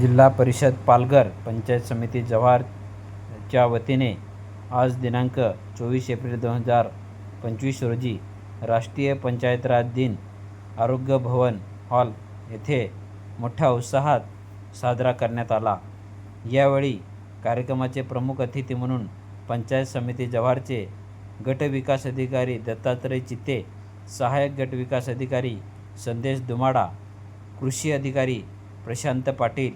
जिल्हा परिषद पालघर पंचायत समिती जव्हारच्या वतीने आज दिनांक चोवीस एप्रिल दोन हजार पंचवीस रोजी राष्ट्रीय पंचायत राज दिन आरोग्य भवन हॉल येथे मोठ्या उत्साहात साजरा करण्यात आला. यावेळी कार्यक्रमाचे प्रमुख अतिथी म्हणून पंचायत समिती जव्हारचे गट विकास अधिकारी दत्तात्रय चित्ते सहाय्यक गट विकास अधिकारी संदेश दुमाडा कृषी अधिकारी प्रशांत पाटील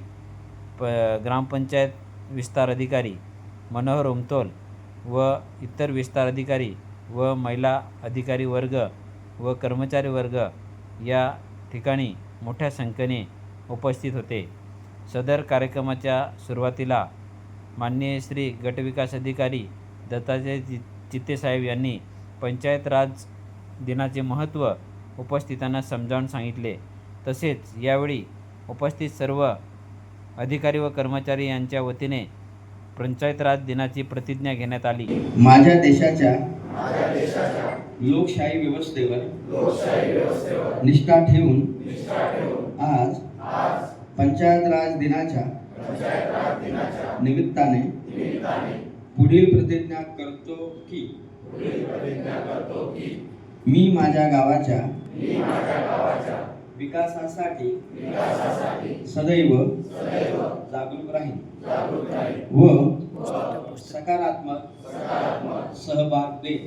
प ग्रामपंचायत विस्तार अधिकारी मनोहर उमतोल व इतर विस्तार अधिकारी व महिला अधिकारी वर्ग व कर्मचारी वर्ग या ठिकाणी मोठ्या संख्येने उपस्थित होते. सदर कार्यक्रमाच्या सुरुवातीला माननीय श्री गटविकास अधिकारी दत्ताजय चि चित्तेसाहेब यांनी पंचायत राज दिनाचे महत्त्व उपस्थितांना समजावून सांगितले. तसेच यावेळी उपस्थित सर्व अधिकारी व कर्मचारी यांच्या वतीने पंचायत राज दिनाची प्रतिज्ञा घेण्यात आली. माझ्या देशाच्या लोकशाही व्यवस्थेवर निष्ठा ठेवून आज पंचायत राज दिनाच्या निमित्ताने पुढील प्रतिज्ञा करतो की मी माझ्या गावाच्या विकासासाठी सदैव जागरूक राहीन. व सकारात्मक सहभाग देईन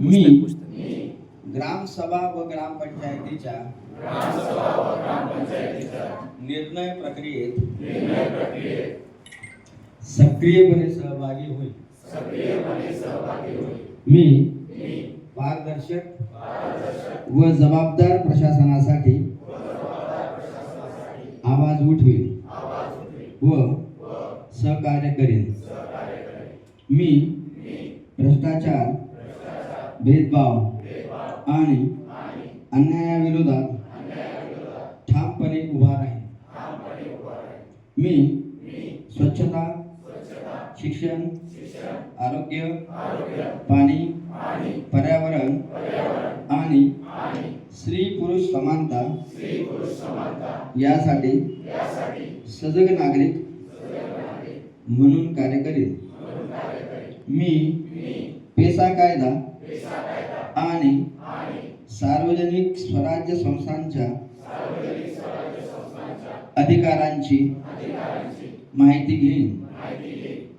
मी ग्रामसभा व ग्रामपंचायतीच्या निर्णय प्रक्रियेत सक्रियपणे सहभागी होईल. मी पारदर्शक व जबाबदार प्रशासनासाठी आवाज उठवेन व सहकार्य करेन. मी भ्रष्टाचार भेदभाव आणि अन्यायाविरोधात ठामपणे उभा राहीन. मी स्वच्छता शिक्षण आरोग्य पाणी पर्यावरण आणि स्त्री पुरुष समानता यासाठी सजग नागरिक म्हणून कार्य करेन. मी पेसा कायदा आणि सार्वजनिक स्वराज्य संस्थांच्या अधिकारांची माहिती घेईन.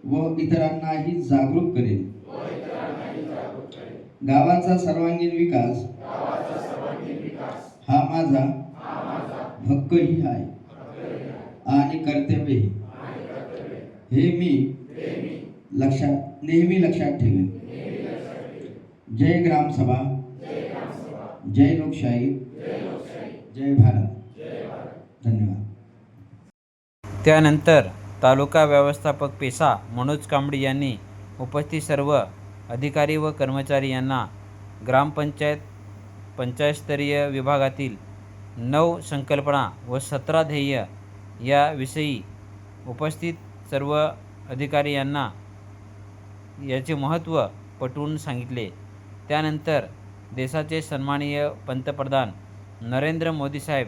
व इतरांनाही जागरूक करेन गावाचा सर्वांगीण विकास. हा माझा हक्कही आहे. आणि कर्तव्यही हे. मी लक्षात नेहमी लक्षात ठेवेन. जय ग्रामसभा जय लोकशाही. जय भारत. धन्यवाद. त्यानंतर तालुका व्यवस्थापक पेसा मनोज कांबडी यांनी उपस्थित सर्व अधिकारी व कर्मचारी यांना ग्रामपंचायत पंचायतस्तरीय विभागातील नऊ संकल्पना व सतरा ध्येय याविषयी उपस्थित सर्व अधिकारी यांना याचे महत्त्व पटवून सांगितले. त्यानंतर देशाचे सन्माननीय पंतप्रधान नरेंद्र मोदी साहेब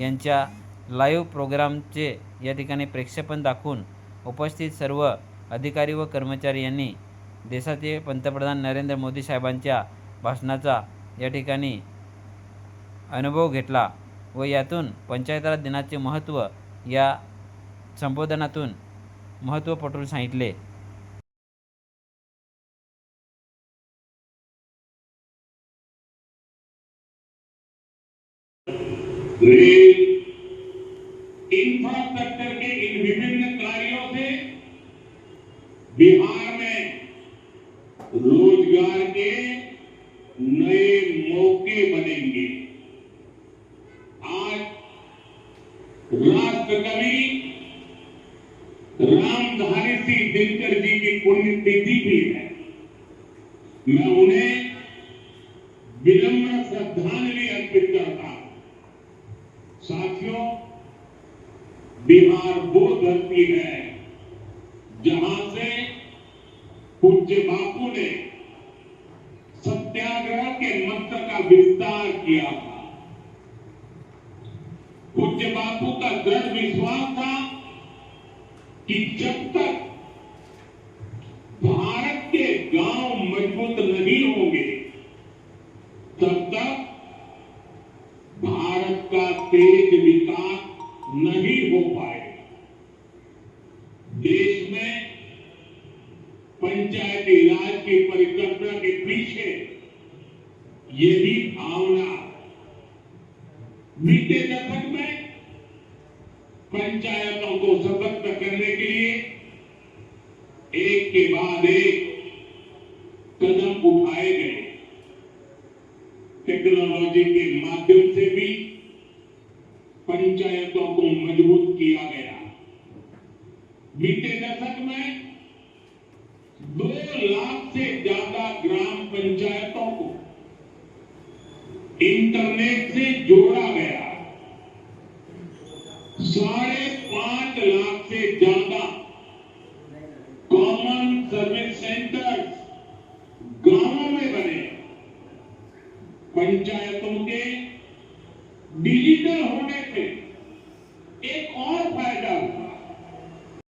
यांच्या लाईव्ह प्रोग्रामचे या ठिकाणी प्रेक्षेपण दाखवून उपस्थित सर्व अधिकारी व कर्मचारी यांनी देशाचे पंतप्रधान नरेंद्र मोदी साहेबांच्या भाषणाचा या ठिकाणी अनुभव घेतला व यातून पंचायतराज दिनाचे महत्त्व या संबोधनातून महत्त्व पटवून सांगितले Three. इंफ्रास्ट्रक्चर के इन विभिन्न कार्यों से बिहार में रोज़गार के नए मौके बनेंगे। आज राष्ट्र कवि रामधारी सिंह दिनकर जी की पुण्यतिथि भी है। मैं उन्हें विनम्र श्रद्धांजलि अर्पित करता हूँ। साथियों बिहार वो धरती है जहाँ से पूज्य बापू ने सत्याग्रह के मंत्र का विस्तार किया था। पूज्य बापू का दृढ़ विश्वास था कि जब तक भारत के गाँव पंचायती राज की परिकल्पना के पीछे। यही भावना। बीते दशक में पंचायतों को सशक्त करने के लिए एक के बाद एक कदम उठाए गए। टेक्नोलॉजी के माध्यम से भी पंचायतों को मज़बूत किया गया। बीते दशक में लाख से ज़्यादा ग्राम पंचायतों को इंटरनेट से जोड़ा गया। साढ़े पाँच लाख से ज़्यादा कॉमन सर्विस सेंटर्स गाँवों में बने। पंचायतों के डिजिटल होने